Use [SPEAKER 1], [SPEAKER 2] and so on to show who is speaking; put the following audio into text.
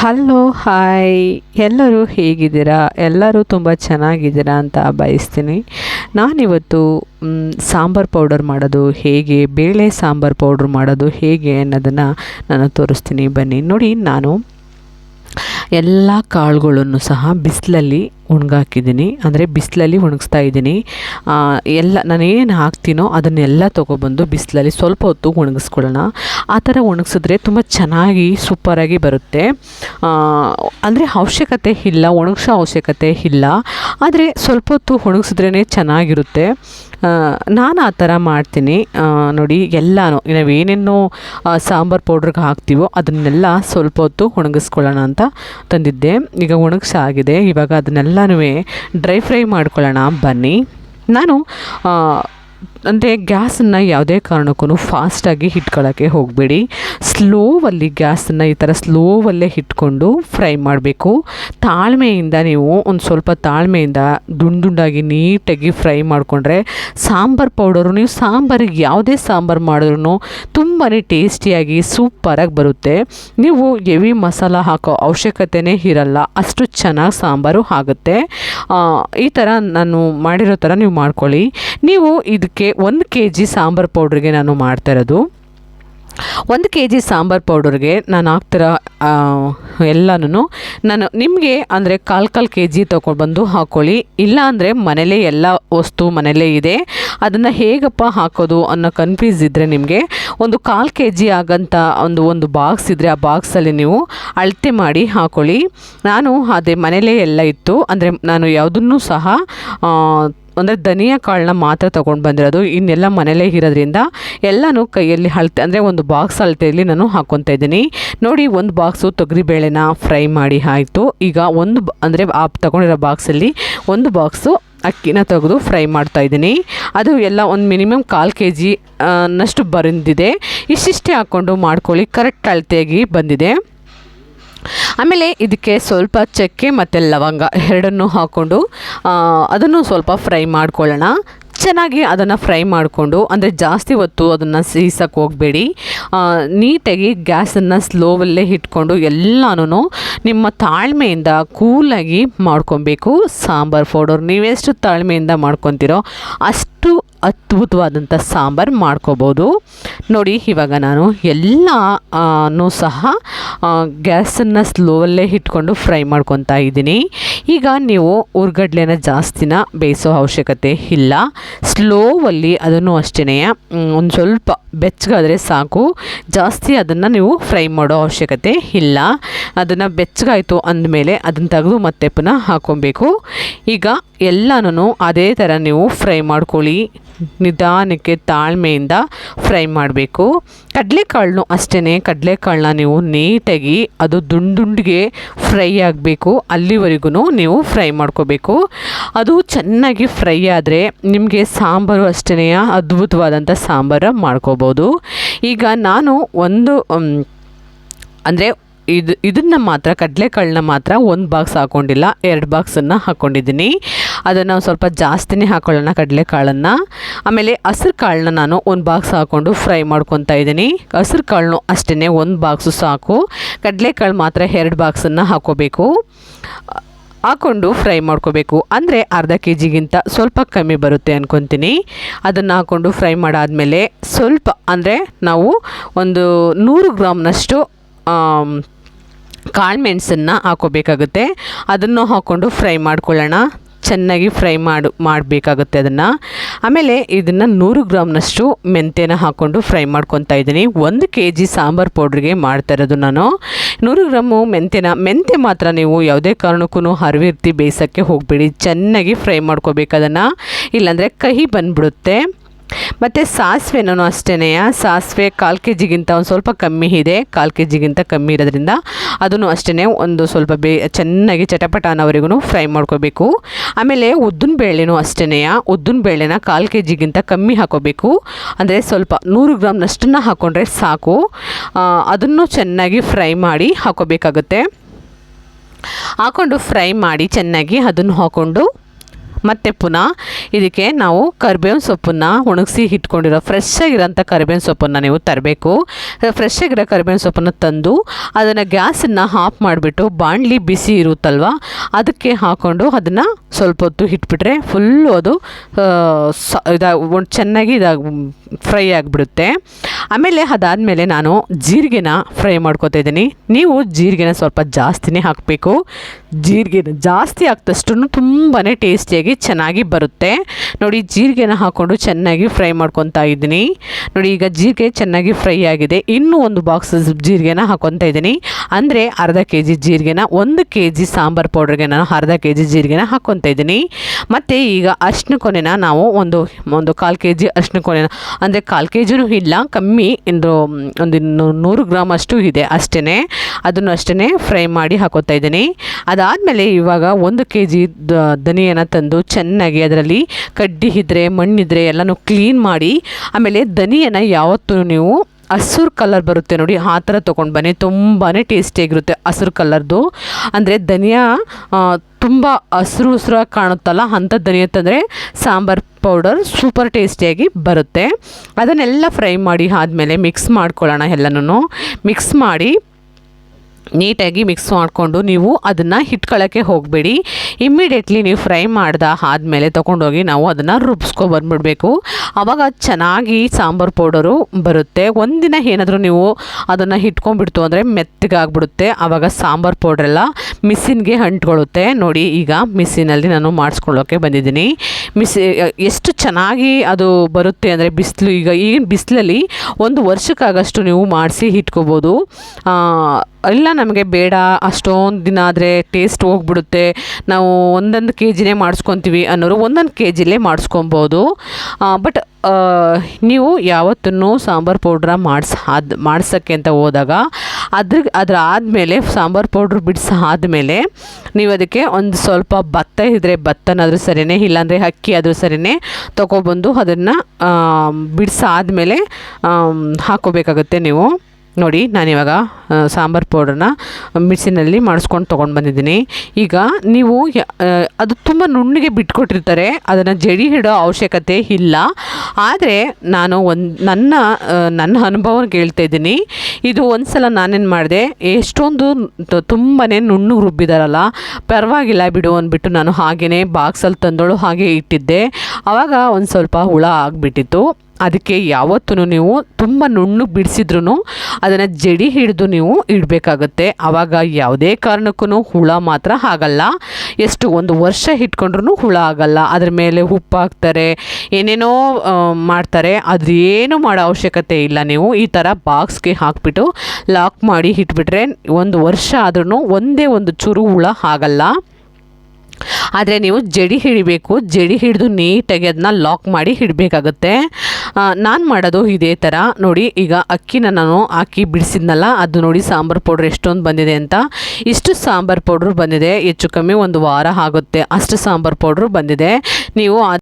[SPEAKER 1] Hello, hi. ಎಲ್ಲರೂ ಹೇಗಿದ್ದೀರಾ? ಎಲ್ಲರೂ ತುಂಬ ಚೆನ್ನಾಗಿದ್ದೀರಾ ಅಂತ ಬಯಸ್ತೀನಿ ನಾನಿವತ್ತು ಸಾಂಬಾರು ಪೌಡರ್ ಮಾಡೋದು, ಹೇಗೆ ಬೇಳೆ ಸಾಂಬಾರ್ ಪೌಡ್ರ್ ಮಾಡೋದು, ಹೇಗೆ ಅನ್ನೋದನ್ನು ನಾನು ತೋರಿಸ್ತೀನಿ. ಬನ್ನಿ. ನೋಡಿ, ನಾನು ಎಲ್ಲ ಕಾಳುಗಳನ್ನು ಸಹ ಬಿಸಿಲಲ್ಲಿ ಒಣಗಾಕಿದ್ದೀನಿ ಅಂದರೆ ಬಿಸಿಲಲ್ಲಿ ಒಣಗಿಸ್ತಾ ಇದ್ದೀನಿ. ಎಲ್ಲ ನಾನೇನು ಹಾಕ್ತೀನೋ ಅದನ್ನೆಲ್ಲ ತೊಗೊಬಂದು ಬಿಸಿಲಲ್ಲಿ ಸ್ವಲ್ಪ ಹೊತ್ತು ಒಣಗಿಸ್ಕೊಳ್ಳೋಣ ಆ ಥರ ಒಣಗಿಸಿದ್ರೆ ತುಂಬ ಚೆನ್ನಾಗಿ ಸೂಪರಾಗಿ ಬರುತ್ತೆ. ಅಂದರೆ ಅವಶ್ಯಕತೆ ಇಲ್ಲ ಒಣಗಿಸೋ ಅವಶ್ಯಕತೆ ಇಲ್ಲ. ಆದರೆ ಸ್ವಲ್ಪ ಹೊತ್ತು ಒಣಗಿಸಿದ್ರೇ ಚೆನ್ನಾಗಿರುತ್ತೆ. ನಾನು ಆ ಥರ ಮಾಡ್ತೀನಿ. ನೋಡಿ ಎಲ್ಲನೂ ನಾವೇನೇನು ಸಾಂಬಾರು ಪೌಡ್ರಿಗೆ ಹಾಕ್ತೀವೋ ಅದನ್ನೆಲ್ಲ ಸ್ವಲ್ಪ ಹೊತ್ತು ಒಣಗಿಸ್ಕೊಳ್ಳೋಣ ಅಂತ ತಂದಿದ್ದೆ. ಈಗ ಒಣಗಿಸಾಗಿದೆ. ಇವಾಗ ಅದನ್ನೆಲ್ಲನೂ ಡ್ರೈ ಫ್ರೈ ಮಾಡ್ಕೊಳ್ಳೋಣ. ಬನ್ನಿ. ನಾನು ಅಂದರೆ ಗ್ಯಾಸನ್ನು ಯಾವುದೇ ಕಾರಣಕ್ಕೂ ಫಾಸ್ಟಾಗಿ ಇಟ್ಕೊಳ್ಳೋಕ್ಕೆ ಹೋಗಬೇಡಿ. ಸ್ಲೋವಲ್ಲಿ ಗ್ಯಾಸನ್ನು ಈ ಥರ ಸ್ಲೋವಲ್ಲೇ ಇಟ್ಕೊಂಡು ಫ್ರೈ ಮಾಡಬೇಕು. ತಾಳ್ಮೆಯಿಂದ ನೀವು ಒಂದು ಸ್ವಲ್ಪ ತಾಳ್ಮೆಯಿಂದ ದುಂಡು ದುಂಡಾಗಿ ನೀಟಾಗಿ ಫ್ರೈ ಮಾಡಿಕೊಂಡ್ರೆ ಸಾಂಬಾರು ಪೌಡರು, ನೀವು ಸಾಂಬಾರಿಗೆ ಯಾವುದೇ ಸಾಂಬಾರು ಮಾಡಿದ್ರೂ ತುಂಬಾ ಟೇಸ್ಟಿಯಾಗಿ ಸೂಪರಾಗಿ ಬರುತ್ತೆ. ನೀವು ಎವಿ ಮಸಾಲ ಹಾಕೋ ಅವಶ್ಯಕತೆನೇ ಇರಲ್ಲ, ಅಷ್ಟು ಚೆನ್ನಾಗಿ ಸಾಂಬಾರು ಆಗುತ್ತೆ. ಈ ಥರ ನಾನು ಮಾಡಿರೋ ಥರ ನೀವು ಮಾಡ್ಕೊಳ್ಳಿ. ನೀವು ಇದಕ್ಕೆ ಒಂದು ಕೆ ಜಿ ಸಾಂಬಾರು ಪೌಡ್ರಿಗೆ ನಾನು ಮಾಡ್ತಾ ಇರೋದು. ಒಂದು ಕೆ ಜಿ ಸಾಂಬಾರು ಪೌಡರ್ಗೆ ನಾನು ಹಾಕ್ತಿರೋ ಎಲ್ಲನೂ ನಾನು ನಿಮಗೆ ಅಂದರೆ ಕಾಲು ಕಾಲು ಕೆ ಜಿ ತೊಗೊಂಡ್ಬಂದು ಹಾಕ್ಕೊಳ್ಳಿ ಇಲ್ಲ ಅಂದರೆ ಮನೇಲೇ ಎಲ್ಲ ವಸ್ತು ಮನೇಲೇ ಇದೆ. ಅದನ್ನು ಹೇಗಪ್ಪ ಹಾಕೋದು ಅನ್ನೋ ಕನ್ಫ್ಯೂಸ್ ಇದ್ದರೆ ನಿಮಗೆ ಒಂದು ಕಾಲು ಕೆ ಜಿ ಆಗಂಥ ಒಂದು ಒಂದು ಬಾಕ್ಸ್ ಇದ್ದರೆ ಆ ಬಾಕ್ಸಲ್ಲಿ ನೀವು ಅಳತೆ ಮಾಡಿ ಹಾಕ್ಕೊಳ್ಳಿ ನಾನು ಅದೇ ಮನೇಲೇ ಎಲ್ಲ ಇತ್ತು. ಅಂದರೆ ನಾನು ಯಾವುದನ್ನು ಸಹ ಅಂದರೆ ಧನಿಯಾ ಕಾಳನ್ನ ಮಾತ್ರ ತೊಗೊಂಡು ಬಂದಿರೋದು. ಇನ್ನೆಲ್ಲ ಮನೇಲೇ ಇರೋದ್ರಿಂದ ಎಲ್ಲನೂ ಕೈಯಲ್ಲಿ ಅಳತೆ, ಅಂದರೆ ಒಂದು ಬಾಕ್ಸ್ ಅಳತೆಯಲ್ಲಿ ನಾನು ಹಾಕ್ಕೊತಾ ಇದ್ದೀನಿ. ನೋಡಿ, ಒಂದು ಬಾಕ್ಸು ತೊಗರಿಬೇಳೆನ ಫ್ರೈ ಮಾಡಿ ಆಯಿತು. ಈಗ ಒಂದು ಅಂದರೆ ಆ ತೊಗೊಂಡಿರೋ ಬಾಕ್ಸಲ್ಲಿ ಒಂದು ಬಾಕ್ಸು ಅಕ್ಕಿನ ತೆಗೆದು ಫ್ರೈ ಮಾಡ್ತಾ ಇದ್ದೀನಿ. ಅದು ಎಲ್ಲ ಒಂದು ಮಿನಿಮಮ್ ಕಾಲು ಕೆ ಜಿ ನಷ್ಟು ಬಂದಿದೆ ಇಷ್ಟಿಷ್ಟೇ ಹಾಕ್ಕೊಂಡು ಮಾಡ್ಕೊಳ್ಳಿ. ಕರೆಕ್ಟ್ ಅಳತೆಯಾಗಿ ಬಂದಿದೆ. ಆಮೇಲೆ ಇದಕ್ಕೆ ಸ್ವಲ್ಪ ಚಕ್ಕೆ ಮತ್ತು ಲವಂಗ ಎರಡನ್ನೂ ಹಾಕ್ಕೊಂಡು ಅದನ್ನು ಸ್ವಲ್ಪ ಫ್ರೈ ಮಾಡ್ಕೊಳ್ಳೋಣ. ಚೆನ್ನಾಗಿ ಅದನ್ನು ಫ್ರೈ ಮಾಡಿಕೊಂಡು, ಅಂದರೆ ಜಾಸ್ತಿ ಹೊತ್ತು ಅದನ್ನು ಸೀಸಕ್ಕೆ ಹೋಗಬೇಡಿ. ನೀಟಾಗಿ ಗ್ಯಾಸನ್ನು ಸ್ಲೋವಲ್ಲೇ ಇಟ್ಕೊಂಡು ಎಲ್ಲನೂ ನಿಮ್ಮ ತಾಳ್ಮೆಯಿಂದ ಕೂಲಾಗಿ ಮಾಡ್ಕೊಬೇಕು. ಸಾಂಬಾರು ಪೌಡರ್, ನೀವೆಷ್ಟು ತಾಳ್ಮೆಯಿಂದ ಮಾಡ್ಕೊತೀರೋ ಅಷ್ಟು ಅದ್ಭುತವಾದಂಥ ಸಾಂಬಾರು ಮಾಡ್ಕೋಬೋದು. ನೋಡಿ ಇವಾಗ ನಾನು ಎಲ್ಲ ಆ, ಸಹ ಗ್ಯಾಸನ್ನು ಸ್ಲೋವಲ್ಲೇ ಇಟ್ಕೊಂಡು ಫ್ರೈ ಮಾಡ್ಕೊತಾ ಇದ್ದೀನಿ. ಈಗ ನೀವು ಉರ್ಗಡ್ಲೆನ ಜಾಸ್ತಿನ ಬೇಯಿಸೋ ಅವಶ್ಯಕತೆ ಇಲ್ಲ. ಸ್ಲೋವಲ್ಲಿ ಅದನ್ನು ಅಷ್ಟೇ ಒಂದು ಸ್ವಲ್ಪ ಬೆಚ್ಚಗಾದರೆ ಸಾಕು. ಜಾಸ್ತಿ ಅದನ್ನು ನೀವು ಫ್ರೈ ಮಾಡೋ ಅವಶ್ಯಕತೆ ಇಲ್ಲ. ಅದನ್ನು ಬೆಚ್ಚಗಾಯಿತು ಅಂದಮೇಲೆ ಅದನ್ನು ತೆಗೆದು ಮತ್ತೆ ಪುನಃ ಹಾಕ್ಕೊಬೇಕು. ಈಗ ಎಲ್ಲನೂ ಅದೇ ಥರ ನೀವು ಫ್ರೈ ಮಾಡ್ಕೊಳ್ಳಿ. ನಿಧಾನಕ್ಕೆ ತಾಳ್ಮೆಯಿಂದ ಫ್ರೈ ಮಾಡಬೇಕು. ಕಡಲೆಕಾಳನ್ನು ಅಷ್ಟೇ ಕಡಲೆಕಾಳನ್ನ ನೀವು ನೀಟಾಗಿ ಅದು ದುಂಡುಂಡಿಗೆ ಫ್ರೈ ಆಗಬೇಕು. ಅಲ್ಲಿವರೆಗೂ ನೀವು ಫ್ರೈ ಮಾಡ್ಕೋಬೇಕು. ಅದು ಚೆನ್ನಾಗಿ ಫ್ರೈ ಆದರೆ ನಿಮಗೆ ಸಾಂಬಾರು ಅಷ್ಟೇ ಅದ್ಭುತವಾದಂಥ ಸಾಂಬಾರು ಮಾಡ್ಕೋಬೋದು. ಈಗ ನಾನು ಒಂದು ಅಂದರೆ ಇದು, ಇದನ್ನು ಮಾತ್ರ, ಕಡಲೆಕಾಳನ್ನ ಮಾತ್ರ ಒಂದು ಬಾಕ್ಸ್ ಹಾಕ್ಕೊಂಡಿಲ್ಲ ಎರಡು ಬಾಕ್ಸನ್ನು ಹಾಕ್ಕೊಂಡಿದ್ದೀನಿ ಅದನ್ನು ಸ್ವಲ್ಪ ಜಾಸ್ತಿನೇ ಹಾಕ್ಕೊಳ್ಳೋಣ ಕಡಲೆಕಾಳನ್ನು. ಆಮೇಲೆ ಹಸಿರು ಕಾಳನ್ನ ನಾನು ಒಂದು ಬಾಕ್ಸ್ ಹಾಕ್ಕೊಂಡು ಫ್ರೈ ಮಾಡ್ಕೊತಾ ಇದ್ದೀನಿ. ಹಸ್ರ ಕಾಳನ್ನು ಅಷ್ಟೇ ಒಂದು ಬಾಕ್ಸು ಸಾಕು. ಕಡಲೆಕಾಳು ಮಾತ್ರ ಎರಡು ಬಾಕ್ಸನ್ನು ಹಾಕ್ಕೋಬೇಕು ಹಾಕ್ಕೊಂಡು ಫ್ರೈ ಮಾಡ್ಕೋಬೇಕು. ಅಂದರೆ ಅರ್ಧ ಕೆ ಜಿಗಿಂತ ಸ್ವಲ್ಪ ಕಮ್ಮಿ ಬರುತ್ತೆ ಅಂದ್ಕೊತೀನಿ ಅದನ್ನು ಹಾಕ್ಕೊಂಡು ಫ್ರೈ ಮಾಡಾದಮೇಲೆ ಸ್ವಲ್ಪ ಅಂದರೆ ನಾವು ಒಂದು ನೂರು ಗ್ರಾಮ್ನಷ್ಟು ಕಾಳು ಮೆಣಸನ್ನು ಹಾಕೋಬೇಕಾಗುತ್ತೆ. ಅದನ್ನು ಹಾಕ್ಕೊಂಡು ಫ್ರೈ ಮಾಡ್ಕೊಳ್ಳೋಣ. ಚೆನ್ನಾಗಿ ಫ್ರೈ ಮಾಡು, ಮಾಡಬೇಕಾಗುತ್ತೆ ಅದನ್ನು. ಆಮೇಲೆ ಇದನ್ನು ನೂರು ಗ್ರಾಮ್ನಷ್ಟು ಮೆಂತ್ಯನ ಹಾಕ್ಕೊಂಡು ಫ್ರೈ ಮಾಡ್ಕೊತಾ ಇದ್ದೀನಿ. ಒಂದು ಕೆ ಜಿ ಸಾಂಬಾರು ಪೌಡ್ರಿಗೆ ಮಾಡ್ತಾ ಇರೋದು ನಾನು. ನೂರು ಗ್ರಾಮು ಮೆಂತ್ಯನ, ಮೆಂತ್ಯ ಮಾತ್ರ ನೀವು ಯಾವುದೇ ಕಾರಣಕ್ಕೂ ಹರಿವಿರ್ತಿ ಬೇಯಿಸೋಕ್ಕೆ ಹೋಗಬೇಡಿ. ಚೆನ್ನಾಗಿ ಫ್ರೈ ಮಾಡ್ಕೋಬೇಕು ಅದನ್ನು. ಇಲ್ಲಾಂದರೆ ಕಹಿ ಬಂದ್ಬಿಡುತ್ತೆ. ಮತ್ತು ಸಾಸಿವೆನೂ ಅಷ್ಟೇ ಸಾಸಿವೆ ಕಾಲು ಕೆ ಜಿಗಿಂತ ಒಂದು ಸ್ವಲ್ಪ ಕಮ್ಮಿ ಇದೆ, ಕಾಲು ಕೆ ಜಿಗಿಂತ ಕಮ್ಮಿ ಇರೋದ್ರಿಂದ ಅದನ್ನು ಅಷ್ಟೇ ಒಂದು ಸ್ವಲ್ಪ ಬೇ, ಚೆನ್ನಾಗಿ ಚಟಪಟ ಅನ್ನೋವರೆಗೂ ಫ್ರೈ ಮಾಡ್ಕೋಬೇಕು. ಆಮೇಲೆ ಉದ್ದಿನ ಬೇಳೆನೂ ಅಷ್ಟೇ ಉದ್ದಿನ ಬೇಳೆನ ಕಾಲು ಕೆ ಜಿಗಿಂತ ಕಮ್ಮಿ ಹಾಕೋಬೇಕು. ಅಂದರೆ ಸ್ವಲ್ಪ ನೂರು ಗ್ರಾಮ್ನಷ್ಟನ್ನು ಹಾಕ್ಕೊಂಡ್ರೆ ಸಾಕು. ಅದನ್ನು ಚೆನ್ನಾಗಿ ಫ್ರೈ ಮಾಡಿ ಹಾಕೋಬೇಕಾಗುತ್ತೆ. ಹಾಕ್ಕೊಂಡು ಫ್ರೈ ಮಾಡಿ ಚೆನ್ನಾಗಿ ಅದನ್ನು ಹಾಕ್ಕೊಂಡು ಮತ್ತು ಪುನಃ ಇದಕ್ಕೆ ನಾವು ಕರಿಬೇವಿನ ಸೊಪ್ಪನ್ನು ಒಣಗಿಸಿ ಇಟ್ಕೊಂಡಿರೋ ಫ್ರೆಶ್ ಆಗಿರೋಂಥ ಕರಿಬೇವಿನ ಸೊಪ್ಪನ್ನು ನೀವು ತರಬೇಕು. ಫ್ರೆಶ್ ಆಗಿರೋ ಕರಿಬೇವಿನ ಸೊಪ್ಪನ್ನು ತಂದು ಅದನ್ನು ಗ್ಯಾಸನ್ನು ಆಫ್ ಮಾಡಿಬಿಟ್ಟು ಬಾಣಲಿ ಬಿಸಿ ಇರುತ್ತಲ್ವ, ಅದಕ್ಕೆ ಹಾಕ್ಕೊಂಡು ಅದನ್ನು ಸ್ವಲ್ಪ ಹೊತ್ತು ಇಟ್ಬಿಟ್ರೆ ಫುಲ್ಲು ಅದು ಸ ಇದಾಗ ಚೆನ್ನಾಗಿ ಇದಾಗ ಫ್ರೈ ಆಗಿಬಿಡುತ್ತೆ. ಆಮೇಲೆ ಅದಾದಮೇಲೆ ನಾನು ಜೀರಿಗೆನ ಫ್ರೈ ಮಾಡ್ಕೋತಾ ಇದ್ದೀನಿ. ನೀವು ಜೀರಿಗೆನ ಸ್ವಲ್ಪ ಜಾಸ್ತಿನೇ ಹಾಕಬೇಕು. ಜೀರಿಗೆನ ಜಾಸ್ತಿ ಹಾಕ್ದಷ್ಟು ತುಂಬಾ ಟೇಸ್ಟಿಯಾಗಿ ಚೆನ್ನಾಗಿ ಬರುತ್ತೆ. ನೋಡಿ, ಜೀರಿಗೆನ ಹಾಕ್ಕೊಂಡು ಚೆನ್ನಾಗಿ ಫ್ರೈ ಮಾಡ್ಕೊತಾ ಇದ್ದೀನಿ. ನೋಡಿ, ಈಗ ಜೀರಿಗೆ ಚೆನ್ನಾಗಿ ಫ್ರೈ ಆಗಿದೆ. ಇನ್ನೂ ಒಂದು ಬಾಕ್ಸ್ ಜೀರಿಗೆನ ಹಾಕ್ಕೊತಾ ಇದ್ದೀನಿ. ಅಂದರೆ, ಅರ್ಧ ಕೆ ಜಿ ಜೀರಿಗೆನ, ಒಂದು ಕೆ ಜಿ ಸಾಂಬಾರು ಪೌಡ್ರಿಗೆ ನಾನು ಅರ್ಧ ಕೆ ಜಿ ಜೀರಿಗೆನ ಹಾಕ್ಕೊತಾ ಇದ್ದೀನಿ. ಮತ್ತು ಈಗ ಅರ್ಶಿನ ಕೊನೆನ ನಾವು ಒಂದು ಒಂದು ಕಾಲು ಕೆ ಜಿ ಅರ್ಶಿನ ಕೊನೆನ, ಅಂದರೆ ಕಾಲು ಕೆ ಜಿನೂ ಇಲ್ಲ, ಕಮ್ಮಿ ಒಂದು ಒಂದು ನೂರು ಗ್ರಾಮ್ ಅಷ್ಟು ಇದೆ ಅಷ್ಟೇ ಅದನ್ನು ಅಷ್ಟೇ ಫ್ರೈ ಮಾಡಿ ಹಾಕೋತಾ ಇದ್ದೀನಿ. ಅದಾದಮೇಲೆ ಇವಾಗ ಒಂದು ಕೆ ಜಿ ಧನಿಯನ್ನು ತಂದು ಚೆನ್ನಾಗಿ ಅದರಲ್ಲಿ ಕಡ್ಡಿ ಇದ್ದರೆ ಮಣ್ಣಿದ್ರೆ ಎಲ್ಲನೂ ಕ್ಲೀನ್ ಮಾಡಿ, ಆಮೇಲೆ ಧನಿಯನ ಯಾವತ್ತೂ ನೀವು ಹಸಿರು ಕಲರ್ ಬರುತ್ತೆ ನೋಡಿ, ಆ ಥರ ತೊಗೊಂಡು ಬನ್ನಿ. ತುಂಬಾ ಟೇಸ್ಟಿಯಾಗಿರುತ್ತೆ ಹಸಿರು ಕಲರ್ದು ಅಂದರೆ ಧನಿಯಾ ತುಂಬ ಹಸಿರು ಹಸಿರಾಗಿ ಕಾಣುತ್ತಲ್ಲ, ಅಂಥ ಧನಿಯ ತಂದರೆ ಸಾಂಬಾರು ಪೌಡರ್ ಸೂಪರ್ ಟೇಸ್ಟಿಯಾಗಿ ಬರುತ್ತೆ. ಅದನ್ನೆಲ್ಲ ಫ್ರೈ ಮಾಡಿ ಆದಮೇಲೆ ಮಿಕ್ಸ್ ಮಾಡ್ಕೊಳ್ಳೋಣ ಎಲ್ಲನೂ ಮಿಕ್ಸ್ ಮಾಡಿ ನೀಟಾಗಿ ಮಿಕ್ಸ್ ಮಾಡಿಕೊಂಡು ನೀವು ಅದನ್ನು ಹಿಟ್ಕೊಳ್ಳೋಕ್ಕೆ ಹೋಗಬೇಡಿ. ಇಮ್ಮಿಡಿಯೇಟ್ಲಿ ನೀವು ಫ್ರೈ ಮಾಡ್ದ ಆದಮೇಲೆ ತೊಗೊಂಡೋಗಿ ನಾವು ಅದನ್ನು ರುಬ್ಸ್ಕೊ ಬಂದುಬಿಡಬೇಕು. ಆವಾಗ ಚೆನ್ನಾಗಿ ಸಾಂಬಾರು ಪೌಡರು ಬರುತ್ತೆ. ಒಂದಿನ ಏನಾದರೂ ನೀವು ಅದನ್ನು ಹಿಟ್ಕೊಂಡ್ಬಿಡ್ತು ಅಂದರೆ ಮೆತ್ತಗಾಗ್ಬಿಡುತ್ತೆ. ಆವಾಗ ಸಾಂಬಾರು ಪೌಡ್ರೆಲ್ಲ ಮಿಸಿನ್ಗೆ ಅಂಟ್ಕೊಳ್ಳುತ್ತೆ ನೋಡಿ ಈಗ ಮಿಸ್ಸಿನಲ್ಲಿ ನಾನು ಮಾಡಿಸ್ಕೊಳ್ಳೋಕ್ಕೆ ಬಂದಿದ್ದೀನಿ. ಮಿಸಿ, ಎಷ್ಟು ಚೆನ್ನಾಗಿ ಅದು ಬರುತ್ತೆ ಅಂದರೆ ಬಿಸಿಲು, ಈಗ ಈಗಿನ ಬಿಸಿಲಲ್ಲಿ ಒಂದು ವರ್ಷಕ್ಕಾಗಷ್ಟು ನೀವು ಮಾಡಿಸಿ ಇಟ್ಕೋಬೋದು ಆ, ಇಲ್ಲ ನಮಗೆ ಬೇಡ ಅಷ್ಟೊಂದು ದಿನ ಆದರೆ ಟೇಸ್ಟ್ ಹೋಗ್ಬಿಡುತ್ತೆ. ನಾವು ಒಂದೊಂದು ಕೆ ಜಿನೇ ಮಾಡಿಸ್ಕೊತೀವಿ ಅನ್ನೋರು ಒಂದೊಂದು ಕೆ ಜಿಲೇ ಮಾಡಿಸ್ಕೊಬೋದು ಬಟ್ ನೀವು ಯಾವತ್ತೂ ಸಾಂಬಾರು ಪೌಡ್ರ ಮಾಡಿಸ್ ಅದು ಮಾಡ್ಸೋಕ್ಕೆ ಅಂತ ಹೋದಾಗ ಅದ್ರ ಅದ್ರ ಆದಮೇಲೆ ಸಾಂಬಾರು ಪೌಡ್ರ್ ಬಿಡಿಸಿ ಆದಮೇಲೆ ನೀವು ಅದಕ್ಕೆ ಒಂದು ಸ್ವಲ್ಪ ಭತ್ತ ಇದ್ದರೆ ಭತ್ತನಾದರೂ ಸರಿಯೇ ಇಲ್ಲಾಂದರೆ ಅಕ್ಕಿ ಆದರೂ ಸರಿಯೇ ತೊಗೊಬಂದು ಅದನ್ನು ಬಿಡಿಸಾದ್ಮೇಲೆ ಹಾಕೋಬೇಕಾಗುತ್ತೆ ನೀವು. ನೋಡಿ ನಾನಿವಾಗ ಆ, ಸಾಂಬಾರು ಪೌಡ್ರನ್ನ ಮಿಕ್ಸಿನಲ್ಲಿ ಮಾಡಿಸ್ಕೊಂಡು ತೊಗೊಂಡು ಬಂದಿದ್ದೀನಿ. ಈಗ ನೀವು ಅದು ತುಂಬ ನುಣ್ಣಗೆ ಬಿಟ್ಕೊಟ್ಟಿರ್ತಾರೆ, ಅದನ್ನು ಜಡಿ ಹಿಡೋ ಅವಶ್ಯಕತೆ ಇಲ್ಲ. ಆದರೆ ನಾನು ಒಂದು, ನನ್ನ ನನ್ನ ಅನುಭವ ಕೇಳ್ತಾ ಇದ್ದೀನಿ. ಇದು ಒಂದು ಸಲ ನಾನೇನು ಮಾಡಿದೆ, ಎಷ್ಟೊಂದು ತುಂಬಾ ನುಣ್ಣು ರುಬ್ಬಿದಾರಲ್ಲ, ಪರವಾಗಿಲ್ಲ ಬಿಡು ಅಂದ್ಬಿಟ್ಟು ನಾನು ಹಾಗೆಯೇ ಬಾಕ್ಸಲ್ಲಿ ತಂದೋಳು ಹಾಗೆ ಇಟ್ಟಿದ್ದೆ. ಆವಾಗ ಒಂದು ಸ್ವಲ್ಪ ಹುಳ ಆಗಿಬಿಟ್ಟಿತ್ತು. ಅದಕ್ಕೆ ಯಾವತ್ತೂ ನೀವು ತುಂಬ ನುಣ್ಣು ಬಿಡಿಸಿದ್ರು ಅದನ್ನು ಜಡಿ ಹಿಡಿದು ಇಡಬೇಕಾಗತ್ತೆ. ಆವಾಗ ಯಾವುದೇ ಕಾರಣಕ್ಕೂ ಹುಳ ಮಾತ್ರ ಆಗಲ್ಲ. ಎಷ್ಟು ಒಂದು ವರ್ಷ ಇಟ್ಕೊಂಡ್ರೂ ಹುಳ ಆಗಲ್ಲ. ಅದ್ರ ಮೇಲೆ ಉಪ್ಪು ಹಾಕ್ತಾರೆ ಏನೇನೋ ಮಾಡ್ತಾರೆ. ಅದು ಏನು ಮಾಡೋ ಅವಶ್ಯಕತೆ ಇಲ್ಲ ನೀವು. ಈ ಥರ ಬಾಕ್ಸ್ಗೆ ಹಾಕ್ಬಿಟ್ಟು ಲಾಕ್ ಮಾಡಿ ಇಟ್ಬಿಟ್ರೆ ಒಂದು ವರ್ಷ ಆದ್ರೂ ಒಂದೇ ಒಂದು ಚೂರು ಹುಳ ಆಗಲ್ಲ. ಆದರೆ ನೀವು ಜಡಿ ಹಿಡಿಬೇಕು. ಜಡಿ ಹಿಡಿದು ನೀಟಾಗಿ ಅದನ್ನ ಲಾಕ್ ಮಾಡಿ ಹಿಡಬೇಕಾಗುತ್ತೆ ನಾನು ಮಾಡೋದು ಇದೇ ಥರ ನೋಡಿ, ಈಗ ಅಕ್ಕಿನ ನಾನು ಹಾಕಿ ಬಿಡಿಸಿದ್ನಲ್ಲ, ಅದು ನೋಡಿ ಸಾಂಬಾರು ಪೌಡ್ರ್ ಎಷ್ಟೊಂದು ಬಂದಿದೆ ಅಂತ. ಇಷ್ಟು ಸಾಂಬಾರು ಪೌಡ್ರ್ ಬಂದಿದೆ, ಹೆಚ್ಚು ಕಮ್ಮಿ ಒಂದು ವಾರ ಆಗುತ್ತೆ. ಅಷ್ಟು ಸಾಂಬಾರು ಪೌಡ್ರ್ ಬಂದಿದೆ. ನೀವು